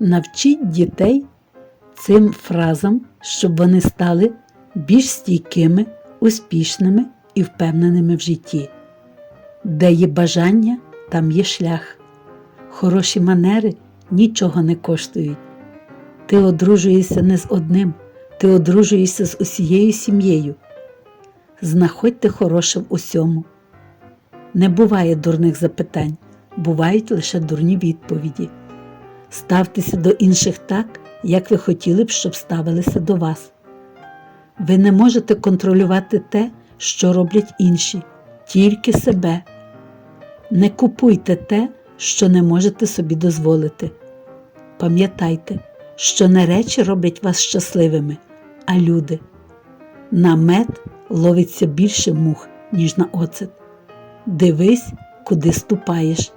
Навчіть дітей цим фразам, щоб вони стали більш стійкими, успішними і впевненими в житті. Де є бажання, там є шлях. Хороші манери нічого не коштують. Ти одружуєшся не з одним, ти одружуєшся з усією сім'єю. Знаходьте хороше в усьому. Не буває дурних запитань, бувають лише дурні відповіді. Ставтеся до інших так, як ви хотіли б, щоб ставилися до вас. Ви не можете контролювати те, що роблять інші, тільки себе. Не купуйте те, що не можете собі дозволити. Пам'ятайте, що не речі роблять вас щасливими, а люди. На мед ловиться більше мух, ніж на оцет. Дивись, куди ступаєш.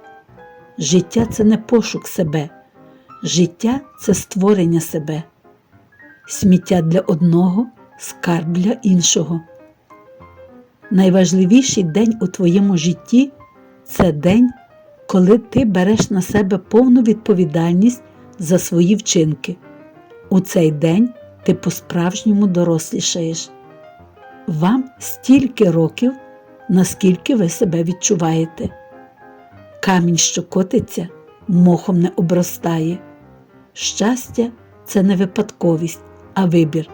Життя це не пошук себе, життя це створення себе. Сміття для одного, скарб для іншого. Найважливіший день у твоєму житті це день, коли ти береш на себе повну відповідальність за свої вчинки. У цей день ти по-справжньому дорослішаєш. Вам стільки років, наскільки ви себе відчуваєте. Камінь, що котиться, мохом не обростає. Щастя це не випадковість, а вибір.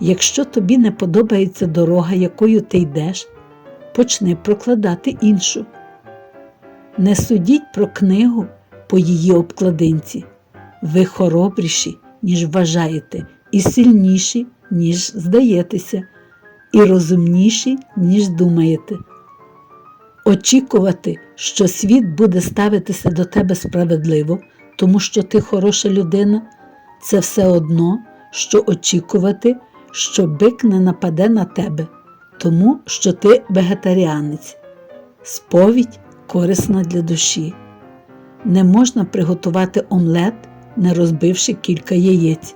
Якщо тобі не подобається дорога, якою ти йдеш, почни прокладати іншу. Не судіть про книгу по її обкладинці. Ви хоробріші, ніж вважаєте, і сильніші, ніж здаєтеся, і розумніші, ніж думаєте. Очікувати, що світ буде ставитися до тебе справедливо, тому що ти хороша людина, це все одно, що очікувати, що бик не нападе на тебе, тому що ти вегетаріанець. Сповідь корисна для душі. Не можна приготувати омлет, не розбивши кілька яєць.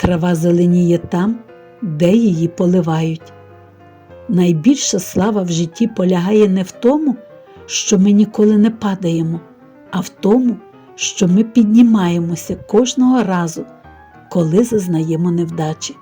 Трава зеленіє там, де її поливають. Найбільша слава в житті полягає не в тому, що ми ніколи не падаємо, а в тому, що ми піднімаємося кожного разу, коли зазнаємо невдачі.